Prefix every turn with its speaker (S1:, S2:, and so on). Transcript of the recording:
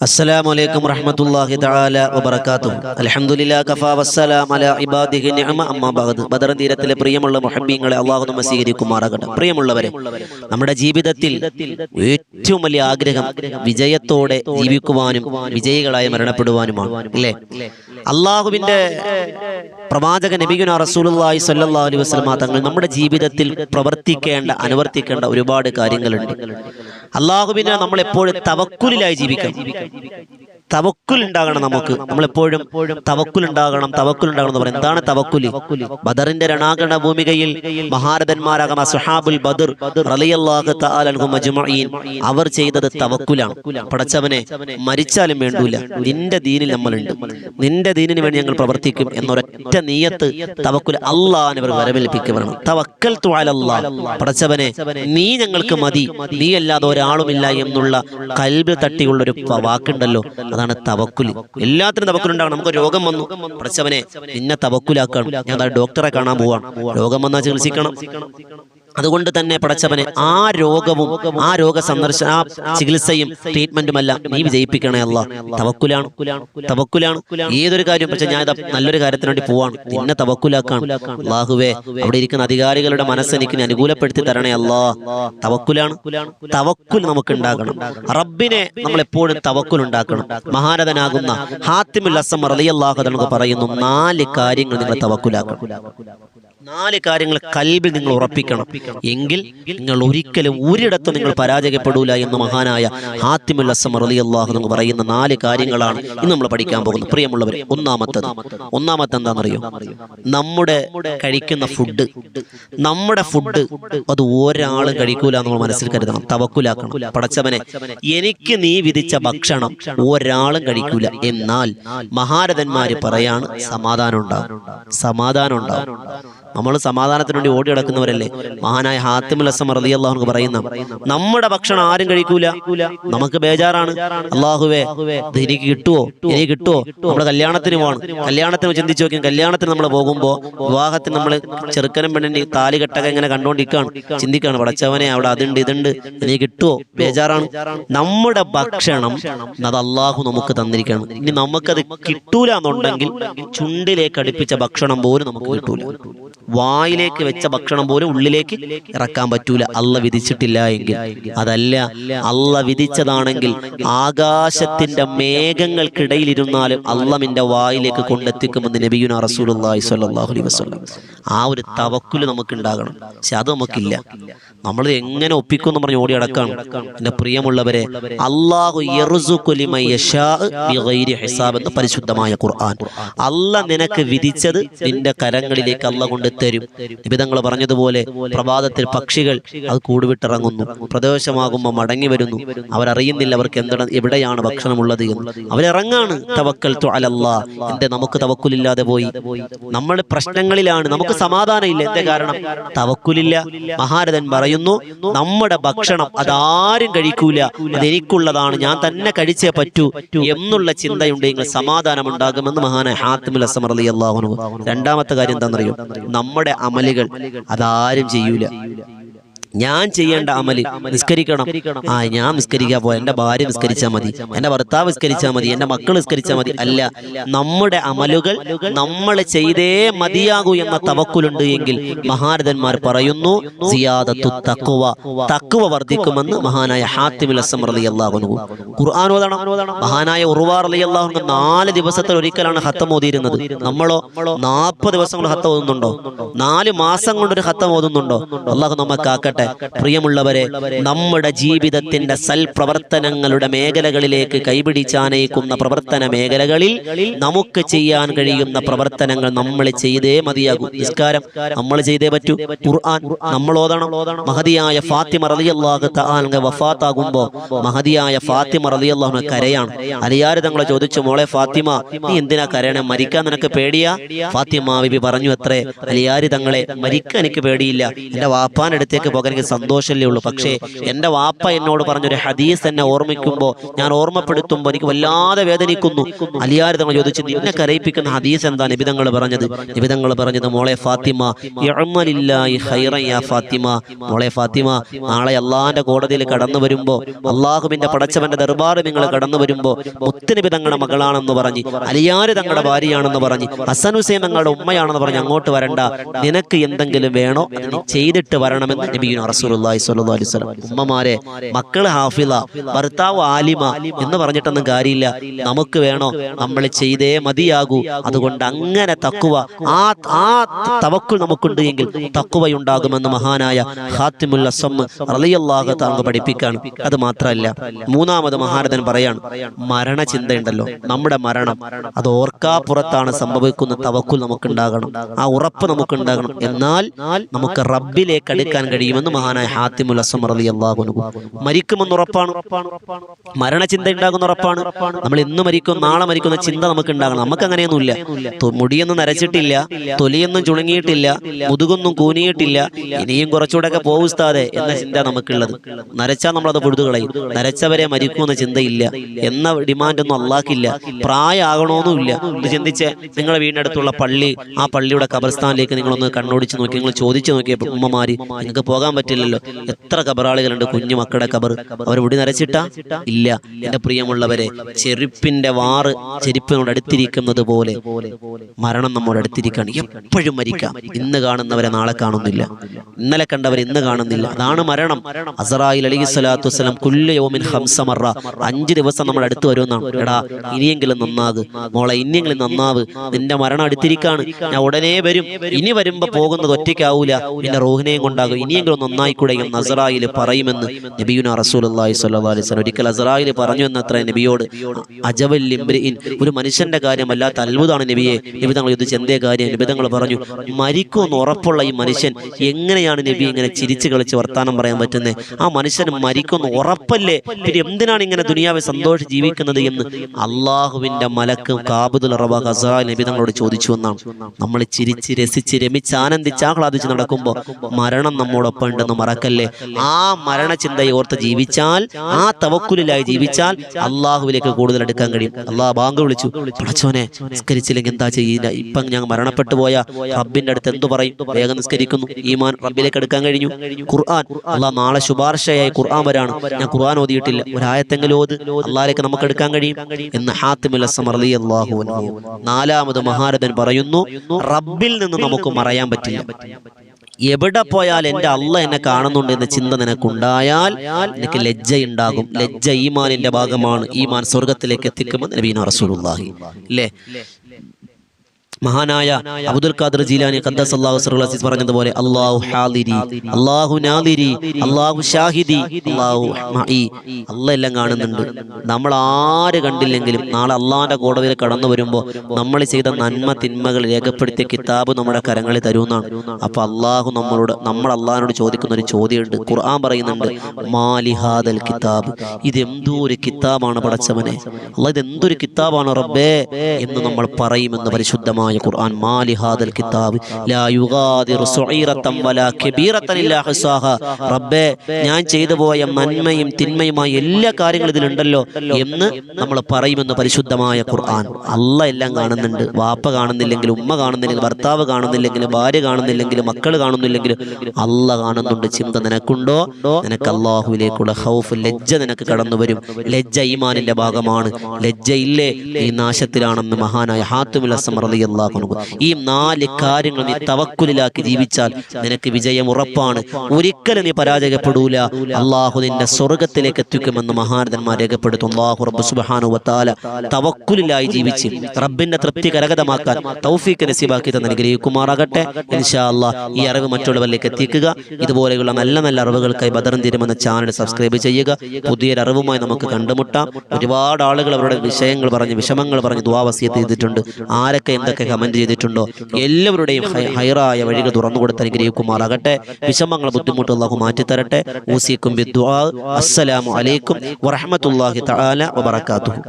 S1: السلام عليكم ورحمة الله تعالى وبركاته الحمد لله كفى والسلام على عباده نعمة أما بعد ബദർ തീരത്തിലെ പ്രിയമുള്ള മുഹബ്ബീങ്ങളെ അള്ളാഹു നമ്മ സ്വീകരിക്കുമാറാകട്ടെ പ്രിയമുള്ളവരെ നമ്മുടെ ജീവിതത്തിൽ ഏറ്റവും വലിയ ആഗ്രഹം വിജയത്തോടെ ജീവിക്കുവാനും വിജയികളായി മരണപ്പെടുവാനുമാണ് അല്ലേ അള്ളാഹുവിന്റെ പ്രവാചക നബിഗുന റസൂലി സ്വല്ലല്ലാഹു അലൈഹി വസല്ലമ തങ്ങൾ നമ്മുടെ ജീവിതത്തിൽ പ്രവർത്തിക്കേണ്ട അനുവർത്തിക്കേണ്ട ഒരുപാട് കാര്യങ്ങളുണ്ട്. അള്ളാഹുവിനെ നമ്മൾ എപ്പോഴും തവക്കുലിലായി ജീവിക്കണം. തവക്കുൽ ഉണ്ടാകണം നമുക്ക്. നമ്മൾ എപ്പോഴും തവക്കുൽ ഉണ്ടാകണം തവക്കുൽ ഉണ്ടാകണം എന്ന് പറയും എന്താണ് തവക്കുൽ? ബദറിന്റെ രണാകരണ ഭൂമികയിൽ മഹാരഥന്മാരാകാം സുഹാബുൽ ബദർ റളിയല്ലാഹു തആല അൻഹും അജ്മഈൻ. അവർ ചെയ്തത് തവക്കുലാണ്. പടച്ചവനെ മരിച്ചാലും വേണ്ടൂല. നിന്റെ ദീനിൽ നമ്മളുണ്ട്. നിന്റെ ദീനിന് വേണ്ടി ഞങ്ങൾ പ്രവർത്തിക്കും എന്നൊരൊറ്റ നീയത്ത് തവക്കുൽ അള്ളാഹിനെ അവർ വരവേൽപ്പിക്കപ്പെടണം തവക്കൽ അലല്ലാഹ്. പടച്ചവനെ നീ ഞങ്ങൾക്ക് മതി. നീ അല്ലാതെ ഒരാളുമില്ല എന്നുള്ള കൽബ് തട്ടിയുള്ള ഒരു വാക്കുണ്ടല്ലോ. അതാണ് തവക്കുൽ എല്ലാത്തിനും തവക്കുൽ ഉണ്ടാകണം. നമുക്ക് രോഗം വന്നു. പടച്ചവനെ നിന്നെ തവക്കുലാക്കണം. ഞാൻ ഡോക്ടറെ കാണാൻ പോവാണ്. രോഗം വന്നാൽ ചികിത്സിക്കണം. അതുകൊണ്ട് തന്നെ പടച്ചവനെ ആ രോഗവും ആ രോഗ സന്ദർശന ചികിത്സയും ട്രീറ്റ്മെന്റുമല്ല നീ വിജയിപ്പിക്കണേ അല്ല. തവക്കുലാണ്. തവക്കുലാണ്. ഏതൊരു കാര്യം പക്ഷെ ഞാൻ നല്ലൊരു കാര്യത്തിന് വേണ്ടി പോവാണ്. നിന്നെ തവക്കുലാക്കാണ്. അള്ളാഹുവേ അവിടെ ഇരിക്കുന്ന അധികാരികളുടെ മനസ്സ് എനിക്ക് അനുകൂലപ്പെടുത്തി തരണേ അല്ലാ. തവക്കുലാണ്. തവക്കുൽ നമുക്ക് ഉണ്ടാകണം. റബ്ബിനെ നമ്മൾ എപ്പോഴും തവക്കുൽ ഉണ്ടാക്കണം. മഹാരഥനാകുന്ന ഹാത്തിമുൽ അസം റളിയല്ലാഹു നമുക്ക് പറയുന്നു നാല് കാര്യങ്ങൾ നിങ്ങൾ തവക്കുലാക്കണം. നാല് കാര്യങ്ങൾ കൽബിൽ നിങ്ങൾ ഉറപ്പിക്കണം. എങ്കിൽ നിങ്ങൾ ഒരിക്കലും ഒരിടത്തും നിങ്ങൾ പരാജയപ്പെടൂല എന്ന് മഹാനായ റളിയല്ലാഹു എന്ന് പറയുന്ന നാല് കാര്യങ്ങളാണ് ഇന്ന് നമ്മൾ പഠിക്കാൻ പോകുന്നത്. പ്രിയമുള്ളവർ ഒന്നാമത്തത് ഒന്നാമത്തെ എന്താണെന്നറിയോ നമ്മുടെ കഴിക്കുന്ന ഫുഡ് നമ്മുടെ ഫുഡ് അത് ഒരാളും കഴിക്കൂല നമ്മൾ മനസ്സിൽ കരുതണം തവക്കുലാക്കണം. പടച്ചവനെ എനിക്ക് നീ വിധിച്ച ഭക്ഷണം ഒരാളും കഴിക്കൂല. എന്നാൽ മഹാരഥന്മാര് പറയാണ് സമാധാനം ഉണ്ടാവും. സമാധാനം ഉണ്ടാവും. നമ്മൾ സമാധാനത്തിന് വേണ്ടി ഓടി നടക്കുന്നവരല്ലേ? മഹാനായ ഹാത്തിമുൽ അസം അള്ളാഹു പറയുന്ന നമ്മുടെ ഭക്ഷണം ആരും കഴിക്കൂല. നമുക്ക് ബേജാറാണ്. അള്ളാഹുവേ എനിക്ക് കിട്ടുവോ? എനിക്ക് കിട്ടുവോ? നമ്മുടെ കല്യാണത്തിന് പോകണം കല്യാണത്തിന് ചിന്തിച്ചു നോക്കി കല്യാണത്തിന് നമ്മൾ പോകുമ്പോൾ വിവാഹത്തിന് നമ്മൾ ചെറുക്കനും പെണ്ണിന്റെ താലി കെട്ടൊക്കെ ഇങ്ങനെ കണ്ടുകൊണ്ടിരിക്കുകയാണ് ചിന്തിക്കുകയാണ് പടച്ചവനെ അവിടെ അതുണ്ട് ഇതുണ്ട്. എനിക്ക് കിട്ടുവോ? ബേജാറാണ്. നമ്മുടെ ഭക്ഷണം അത് അള്ളാഹു നമുക്ക് തന്നിരിക്കണം. ഇനി നമുക്കത് കിട്ടൂല എന്നുണ്ടെങ്കിൽ ചുണ്ടിലേക്ക് അടുപ്പിച്ച ഭക്ഷണം പോലും നമുക്ക് കിട്ടൂല. വായിലേക്ക് വെച്ച ഭക്ഷണം പോലും ഉള്ളിലേക്ക് ഇറക്കാൻ പറ്റൂല. അല്ല വിധിച്ചിട്ടില്ല എങ്കിൽ. അതല്ല അല്ല വിധിച്ചതാണെങ്കിൽ ആകാശത്തിന്റെ മേഘങ്ങൾക്കിടയിൽ ഇരുന്നാലും അള്ളമിന്റെ വായിലേക്ക് കൊണ്ടെത്തിക്കുമെന്ന് നബിയുന റസൂലുള്ളാഹി സ്വല്ലല്ലാഹു അലൈഹി വസല്ലം. ആ ഒരു തവക്കുൽ നമുക്ക് ഉണ്ടാകണം പക്ഷെ അത് നമുക്കില്ല. നമ്മൾ എങ്ങനെ ഒപ്പിക്കും എന്ന് പറഞ്ഞ് ഓടി അടക്കാണ് എന്റെ പ്രിയമുള്ളവരെ അള്ളാഹു ഹിസാബ് പരിശുദ്ധമായ ഖുർആൻ. അല്ല നിനക്ക് വിധിച്ചത് നിന്റെ കരങ്ങളിലേക്ക് അല്ല കൊണ്ട് തരും. നിബിതങ്ങൾ പറഞ്ഞതുപോലെ പ്രഭാതത്തിൽ പക്ഷികൾ അത് കൂടുവിട്ടിറങ്ങുന്നു. പ്രദേശമാകുമ്പോൾ മടങ്ങി വരുന്നു. അവരറിയുന്നില്ല അവർക്ക് എന്താണ് എവിടെയാണ് ഭക്ഷണമുള്ളത് എന്ന്. അവരിറങ്ങാണ്. തവക്കൽ അലല്ലാ എന്റെ നമുക്ക് തവക്കുലില്ലാതെ പോയി? നമ്മൾ പ്രശ്നങ്ങളിലാണ്. നമുക്ക് സമാധാനം ഇല്ല എന്റെ കാരണം? തവക്കുലില്ല. മഹാരഥൻ പറയുന്നു നമ്മുടെ ഭക്ഷണം അതാരും കഴിക്കൂല അതെനിക്കുള്ളതാണ് ഞാൻ തന്നെ കഴിച്ചേ പറ്റൂ എന്നുള്ള ചിന്തയുണ്ടെങ്കിൽ സമാധാനം ഉണ്ടാകുമെന്ന് മഹാന ഹാത്തിമുൽ അസമർ അലി അള്ളാഹുനു രണ്ടാമത്തെ കാര്യം എന്താണെന്നറിയോ? നമ്മുടെ അമലുകൾ അതാരും ചെയ്യൂല. ഞാൻ ചെയ്യേണ്ട അമൽ നിസ്കരിക്കണം. ആ ഞാൻ നിസ്കരിക്കാൻ പോയ എന്റെ ഭാര്യ നിസ്കരിച്ചാൽ മതി. എന്റെ ഭർത്താവ് നിസ്കരിച്ചാൽ മതി. എന്റെ മക്കൾ നിസ്കരിച്ചാൽ മതി. അല്ല നമ്മുടെ അമലുകൾ നമ്മൾ ചെയ്തേ മതിയാകൂ എന്ന തവക്കുലുണ്ട് എങ്കിൽ മഹാരഥന്മാർ പറയുന്നു സിയാദത്തു തക്കുവ തക്കുവ വർദ്ധിക്കുമെന്ന് മഹാനായ ഹാത്തിമുൽ അസം റലി അള്ളാഹുനു ഖുർആൻ ഓതണം. മഹാനായ ഉറുവാർ അലി അള്ളാഹുന് നാല് ദിവസത്തിൽ ഒരിക്കലാണ് ഹത്തം ഓതിയിരുന്നത്. നമ്മളോ നാൽപ്പത് ദിവസം കൊണ്ട് ഹത്തം ഓതുന്നുണ്ടോ? നാല് മാസം കൊണ്ട് ഒരു ഹത്തം ഓതുന്നുണ്ടോ? അള്ളാഹു നമ്മെ കാക്കട്ടെ. പ്രിയമുള്ളവരെ നമ്മുടെ ജീവിതത്തിന്റെ സൽപ്രവർത്തനങ്ങളുടെ മേഖലകളിലേക്ക് കൈപിടിച്ചാനയിക്കുന്ന പ്രവർത്തന മേഖലകളിൽ നമുക്ക് ചെയ്യാൻ കഴിയുന്ന പ്രവർത്തനങ്ങൾ നമ്മൾ ചെയ്തേ മതിയാകും. നിസ്കാരം നമ്മൾ ചെയ്തേ പറ്റൂ. ഖുർആൻ നമ്മൾ ഓതണം. മഹതിയായ ഫാത്തിമ റളിയല്ലാഹു തആല മഹതിയായ ഫാത്തിമ റളിയല്ലാഹു കരയാണ്. അലിയാര് തങ്ങളെ ചോദിച്ചു മോളെ ഫാത്തിമ നീ എന്തിനാ കരയണേ? മരിക്കാൻ നിനക്ക് പേടിയാ? ഫാത്തിമ പറഞ്ഞു അത്രേ അലിയാര് തങ്ങളെ മരിക്കാൻ എനിക്ക് പേടിയില്ല. എന്റെ വാപ്പാനടുത്തേക്ക് പോകാൻ പകരം എനിക്ക് സന്തോഷമല്ലേ ഉള്ളൂ. പക്ഷേ എന്റെ വാപ്പ എന്നോട് പറഞ്ഞൊരു ഹദീസ് എന്നെ ഓർമ്മിക്കുമ്പോൾ ഞാൻ ഓർമ്മപ്പെടുത്തുമ്പോൾ എനിക്ക് വല്ലാതെ വേദനിക്കുന്നു. അലിയാർ തങ്ങൾ ചോദിച്ചു നിന്നെ കരയിപ്പിക്കുന്ന ഹദീസ് എന്താ? നിബിതങ്ങൾ പറഞ്ഞത്. നിബിതങ്ങൾ പറഞ്ഞത് മോളെ ഫാത്തിമ ഫാത്തിമ. മോളെ ഫാത്തിമ നാളെ അള്ളാഹിന്റെ കോടതിയിൽ കടന്നു വരുമ്പോൾ അള്ളാഹുബിന്റെ പടച്ചവന്റെ ദർബാർ നിങ്ങൾ കടന്നു വരുമ്പോൾ മുത്തനബി തങ്ങളുടെ മകളാണെന്ന് പറഞ്ഞ് അലിയാർ തങ്ങളുടെ ഭാര്യയാണെന്ന് പറഞ്ഞ് ഹസൻ ഹുസൈൻ തങ്ങളുടെ ഉമ്മയാണെന്ന് പറഞ്ഞ് അങ്ങോട്ട് വരണ്ട. നിനക്ക് എന്തെങ്കിലും വേണോ? ചെയ്തിട്ട് വരണമെന്ന് റസൂലുള്ളാഹി അലൈഹി വസല്ലം ഉമ്മമാരെ മക്കൾ ഹാഫിള ഭർത്താവ് ആലിമ എന്ന് പറഞ്ഞിട്ടൊന്നും കാര്യമില്ല. നമുക്ക് വേണോ? നമ്മൾ ചെയ്തേ മതിയാകൂ. അതുകൊണ്ട് അങ്ങനെ തക്കുവ ആ ആ തവക്കുൽ നമുക്കുണ്ട് എങ്കിൽ തക്കുവയുണ്ടാകുമെന്ന് മഹാനായ ഹാത്തിമുൽ അസം റളിയല്ലാഹു പഠിപ്പിക്കാണ്. അത് മാത്രമല്ല മൂന്നാമത് മഹാരഥൻ പറയാണ് മരണചിന്തയുണ്ടല്ലോ. നമ്മുടെ മരണം അത് ഓർക്കാപ്പുറത്താണ് സംഭവിക്കുന്ന തവക്കുൽ നമുക്കുണ്ടാകണം. ആ ഉറപ്പ് നമുക്കുണ്ടാകണം. എന്നാൽ നമുക്ക് റബ്ബിലേക്ക് അടുക്കാൻ കഴിയുമെന്ന് മഹാനായ ഹാത്തിമുൽ അസമർ അലി അൻഹു. മരിക്കുമെന്ന് ഉറപ്പാണ്. മരണചിന്ത ഉണ്ടാകുന്ന ഉറപ്പാണ്. നമ്മൾ ഇന്ന് മരിക്കും നാളെ മരിക്കുന്ന ചിന്ത നമുക്ക് ഉണ്ടാകണം നമുക്ക് അങ്ങനെയൊന്നുമില്ല മുടിയൊന്നും നരച്ചിട്ടില്ല തൊലിയൊന്നും ചുണങ്ങിയിട്ടില്ല മുതുകൊന്നും കൂനിയിട്ടില്ല ഇനിയും കുറച്ചുകൂടെ ഒക്കെ ഉസ്താദെ എന്ന ചിന്ത നമുക്കുള്ളത്. നരച്ചാൽ നമ്മളത് പൊടുത്തു കളയും നരച്ചവരെ മരിക്കുമെന്ന ചിന്തയില്ല. എന്ന ഡിമാൻഡ് ഒന്നും അള്ളാക്കില്ല. പ്രായമാകണമെന്നുമില്ല ഇത് ചിന്തിച്ച് നിങ്ങളുടെ വീടിനടുത്തുള്ള പള്ളി ആ പള്ളിയുടെ കബർസ്ഥാനിലേക്ക് നിങ്ങളൊന്ന് കണ്ണോടിച്ച് നോക്കി നിങ്ങൾ ചോദിച്ചു നോക്കിയപ്പോൾ ഉമ്മമാര് നിങ്ങൾക്ക് പോകാൻ പറ്റില്ലല്ലോ. എത്ര കബറാളികളുണ്ട് കുഞ്ഞു മക്കളുടെ കബർ അവർ മുടി നരച്ചിട്ട? ഇല്ല. എന്റെ പ്രിയമുള്ളവരെ ചെരുപ്പിന്റെ വാറ് ചെരുപ്പിനോട് അടുത്തിരിക്കുന്നത് പോലെ മരണം നമ്മോട് അടുത്തിരിക്കുകയാണ്. എപ്പോഴും മരിക്കാം. ഇന്ന് കാണുന്നവരെ നാളെ കാണുന്നില്ല. ഇന്നലെ കണ്ടവർ ഇന്ന് കാണുന്നില്ല. അതാണ് മരണം. അസറായി അലഹി സ്വലാത്തു വസ്സലാം കുല്ല് യോമിൻ ഹംസമറ അഞ്ച് ദിവസം നമ്മൾ അടുത്ത് വരുമെന്നാണ്. എടാ ഇനിയെങ്കിലും നന്നാവ്. മോളെ ഇനിയെങ്കിലും നന്നാവ്. നിന്റെ മരണം അടുത്തിരിക്കാണ്. ഞാൻ ഉടനെ വരും. ഇനി വരുമ്പോ പോകുന്നത് ഒറ്റയ്ക്കാവൂല. നിന്റെ റോഹിനെയും കൊണ്ടാകും. ഇനിയെങ്കിലും നന്നായിക്കൂടെ എന്ന് അസറായിൽ പറയുമെന്ന് നബിയുന അലൈഹി വസല്ലം ഒരിക്കൽ അസറായിൽ പറഞ്ഞു എന്നത്ര നബിയോട് അജവൽ ലിംബ്രിൻ ഒരു മനുഷ്യന്റെ കാര്യം അല്ലാത്ത അത്ഭുതമാണ് നബിയെ. നിബിതങ്ങൾ തങ്ങൾ ചോദിച്ചു എന്തേ കാര്യം നിബിതങ്ങൾ പറഞ്ഞു മരിക്കുമെന്ന് ഉറപ്പുള്ള ഈ മനുഷ്യൻ എങ്ങനെയാണ് നബി ഇങ്ങനെ ചിരിച്ചു കളിച്ച് വർത്താനം പറയാൻ പറ്റുന്നത് ആ മനുഷ്യൻ മരിക്കുമെന്ന് ഉറപ്പല്ലേ? പിന്നെ എന്തിനാണ് ഇങ്ങനെ ദുനിയാവെ സന്തോഷം ജീവിക്കുന്നത് എന്ന്? അള്ളാഹുവിന്റെ മലക്കും കാബുദുൽ റബ ഹസറാ നബി തങ്ങളോട് ചോദിച്ചു എന്നാണ്. നമ്മൾ ചിരിച്ച് രസിച്ച് രമിച്ച് ആനന്ദിച്ച് ആഹ്ലാദിച്ച് നടക്കുമ്പോൾ മരണം നമ്മോടൊപ്പം ഉണ്ടെന്ന് മറക്കല്ലേ? ആ മരണചിന്തയെ ഓർത്ത് ജീവിച്ചാൽ ആ തവക്കുലിലായി ജീവിച്ചാൽ അള്ളാഹുവിലേക്ക് കൂടുതൽ എടുക്കാൻ കഴിയും. അള്ളാഹ് ബാങ്ക് വിളിച്ചു. പടച്ചോനെ നിസ്കരിച്ചില്ലെങ്കിൽ എന്താ ചെയ്യില്ല ഇപ്പം ഞാൻ മരണപ്പെട്ടു പോയ റബ്ബിന്റെ അടുത്ത് എന്തു പറയും? വേഗം നിസ്കരിക്കുന്നു. ഈമാൻ റബ്ബിലേക്ക് എടുക്കാൻ കഴിഞ്ഞു. ഖുർആൻ. അള്ളാഹ് നാളെ ശുപാർശയായി ഖുർആൻ വരാണ്. ഞാൻ ഖുർആൻ ഓതിയിട്ടില്ല. ഒരായത്തെങ്കിലും ഓത്. അള്ളാഹിലേക്ക് നമുക്ക് എടുക്കാൻ കഴിയും. എന്ന് നാലാമത് മഹാരഥൻ പറയുന്നു റബ്ബിൽ നിന്ന് നമുക്ക് മറയാൻ പറ്റില്ല. എവിടെ പോയാൽ എന്റെ അല്ല എന്നെ കാണുന്നുണ്ട് എന്ന ചിന്ത നിനക്കുണ്ടായാൽ നിനക്ക് ലജ്ജയുണ്ടാകും. ലജ്ജ ഈമാനിന്റെ ഭാഗമാണ് ഈമാൻ സ്വർഗത്തിലേക്ക് എത്തിക്കുമ്പോൾ നബീന റസൂലുള്ളാഹി. അല്ലേ മഹാനായ അബ്ദുൽ ഖാദർ ജീലാനി ഖദ്ദസ് അല്ലാഹു അസീസ് പറഞ്ഞതുപോലെ അല്ലാഹു ഹാദിരി അല്ലാഹു നാദിരി അല്ലാഹു ഷാഹിദി അല്ലാഹു മഈ അല്ല എല്ലാം കാണുന്നുണ്ട്. നമ്മൾ ആര് കണ്ടില്ലെങ്കിലും നാളെ അള്ളാഹിന്റെ കോടതിയിൽ കടന്നു വരുമ്പോൾ നമ്മൾ ചെയ്ത നന്മ തിന്മകൾ രേഖപ്പെടുത്തിയ കിതാബ് നമ്മുടെ കരങ്ങളിൽ തരുമെന്നാണ്. അപ്പോൾ അള്ളാഹു നമ്മളോട് നമ്മൾ അള്ളാഹിനോട് ചോദിക്കുന്ന ഒരു ചോദ്യമുണ്ട്. ഖുർആൻ പറയുന്നുണ്ട് മാലിഹാദൽ കിതാബ്. ഇത് എന്തോ ഒരു കിതാബാണ് പടച്ചവനെ. അല്ല ഇത് എന്തൊരു കിതാബാണ് റബ്ബേ എന്ന് നമ്മൾ പറയുമെന്ന് പരിശുദ്ധമായ ഖുർആൻ മാലിഹാദൽ കിതാബ്. ലാ യുഗാദിറു സുഈറതൻ വലാ കബീറതൻ ഇല്ലാ ഹിസാഹ. റബ്ബേ ഞാൻ ചെയ്തു പോയ നന്മയും തിന്മയുമായ എല്ലാ കാര്യങ്ങളും ഇതിലുണ്ടല്ലോ എന്ന് നമ്മൾ പറയുമെന്ന് പരിശുദ്ധമായ ഖുർആൻ. അല്ല എല്ലാം കാണുന്നുണ്ട്. വാപ്പ കാണുന്നില്ലെങ്കിലും ഉമ്മ കാണുന്നില്ലെങ്കിൽ ഭർത്താവ് കാണുന്നില്ലെങ്കിലും ഭാര്യ കാണുന്നില്ലെങ്കിലും മക്കൾ കാണുന്നില്ലെങ്കിലും അല്ല കാണുന്നുണ്ട്. ചിന്ത നിനക്കുണ്ടോ? നിനക്ക് അള്ളാഹുവിലേക്കുള്ള ഹൗഫ് ലജ്ജ നിനക്ക് കടന്നു വരും ലജ്ജ ഈമാനിന്റെ ഭാഗമാണ്. ലജ്ജ ഇല്ലേ ഈ നാശത്തിലാണെന്ന് മഹാനായ ഹാത്തുമിൽ അസം അൻഹു ഈ നാല് കാര്യങ്ങൾ നീ തവക്കുലിലാക്കി ജീവിച്ചാൽ നിനക്ക് വിജയം ഉറപ്പാണ്. ഒരിക്കലും നീ പരാജയപ്പെടൂല. അള്ളാഹു നിന്നെ സ്വർഗത്തിലേക്ക് എത്തിക്കുമെന്ന് മഹാരഥന്മാർ രേഖപ്പെടുത്തും അള്ളാഹു റബ്ബ് സുബാനു വത്താല തവക്കുലിലായി ജീവിച്ച് റബ്ബിന്റെ തൃപ്തി കരകതമാക്കാൻ തൗഫീഖ് നസീബാക്കി തന്നെ അനുഗ്രഹിക്കുമാറാകട്ടെ. ഇൻഷാ ഈ അറിവ് മറ്റുള്ളവരിലേക്ക് എത്തിക്കുക. ഇതുപോലെയുള്ള നല്ല നല്ല അറിവുകൾക്കായി ബദറൻ തീരുമെന്ന ചാനൽ സബ്സ്ക്രൈബ് ചെയ്യുക. പുതിയൊരു അറിവുമായി നമുക്ക് കണ്ടുമുട്ടാം. ഒരുപാട് ആളുകൾ അവരുടെ വിഷയങ്ങൾ പറഞ്ഞ് വിഷമങ്ങൾ പറഞ്ഞ് ദ്വാവസ്യത്ത് ചെയ്തിട്ടുണ്ട്. ആരൊക്കെ എന്തൊക്കെ കമന്റ് ചെയ്തിട്ടുണ്ടോ? എല്ലാവരുടെയും ഹൈറായ വഴികൾ തുറന്നു കൊടുത്ത് അനുഗ്രഹിക്കുമാറാകട്ടെ വിഷമങ്ങൾ ബുദ്ധിമുട്ട് അള്ളാഹു മാറ്റിത്തരട്ടെ. ഊസിക്കും അസ്സലാമു അലൈക്കും വറഹ്മത്തുള്ളാഹി തആല വബറകാതുഹു.